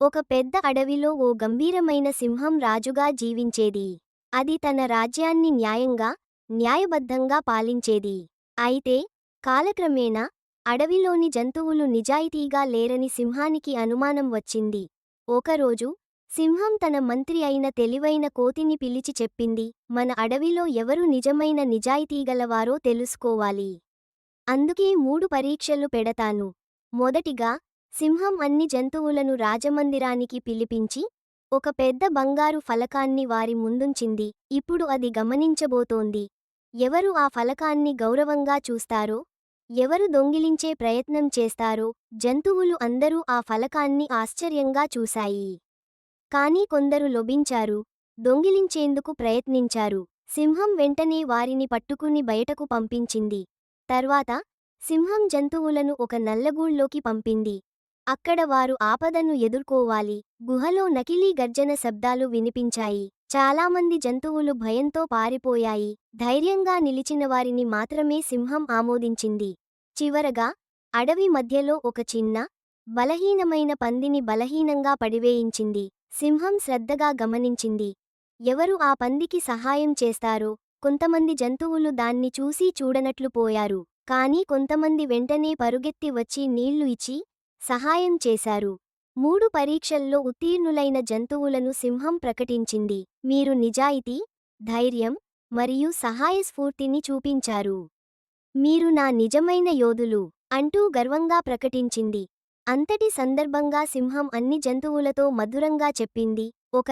ఒక పెద్ద అడవిలో ఓ గంభీరమైన సింహం రాజుగా జీవించేది. అది తన రాజ్యాన్ని న్యాయంగా న్యాయబద్ధంగా పాలించేది. అయితే కాలక్రమేణా అడవిలోని జంతువులు నిజాయితీగా లేరని సింహానికి అనుమానం వచ్చింది. ఒకరోజు సింహం తన మంత్రి అయిన తెలివైన కోతిని పిలిచి చెప్పింది మన అడవిలో ఎవరు నిజమైన నిజాయితీగలవారో తెలుసుకోవాలి. అందుకే మూడు పరీక్షలు పెడతాను. మొదటిగా సింహం అన్ని జంతువులను రాజమందిరానికి పిలిపించి ఒక పెద్ద బంగారు ఫలకాన్ని వారి ముందుంచింది. ఇప్పుడు అది గమనించబోతోంది. ఎవరు ఆ ఫలకాన్ని గౌరవంగా చూస్తారో ఎవరు దొంగిలించే ప్రయత్నం చేస్తారో జంతువులు అందరూ ఆ ఫలకాన్ని ఆశ్చర్యంగా చూశాయి. కానీ కొందరు లొబించారు దొంగిలించేందుకు ప్రయత్నించారు. సింహం వెంటనే వారిని పట్టుకుని బయటకు పంపించింది. తర్వాత సింహం జంతువులను ఒక నల్లగూళ్ళోకి పంపింది. అక్కడ వారు ఆపదను ఎదుర్కోవాలి. గుహలో నకిలీ గర్జన శబ్దాలు వినిపించాయి. చాలామంది జంతువులు భయంతో పారిపోయాయి. ధైర్యంగా నిలిచిన వారిని మాత్రమే సింహం ఆమోదించింది. చివరగా అడవి మధ్యలో ఒక చిన్న బలహీనమైన పందిని బలహీనంగా పడివేయించింది. సింహం శ్రద్ధగా గమనించింది. ఎవరు ఆ పందికి సహాయం చేస్తారో కొంతమంది జంతువులు దాన్ని చూసి చూడనట్లు పోయారు. కాని కొంతమంది వెంటనే పరుగెత్తి వచ్చి నీళ్ళు ఇచ్చి సహాయం చేశారు. మూడు పరీక్షల్లో ఉత్తీర్ణులైన జంతువులను సింహం ప్రకటించింది. మీరు నిజాయితీ ధైర్యం మరియు సహాయస్ఫూర్తిని చూపించారు. మీరు నా నిజమైన యోధులు అంటూ గర్వంగా ప్రకటించింది. అంతటి సందర్భంగా సింహం అన్ని జంతువులతో మధురంగా చెప్పింది. ఒక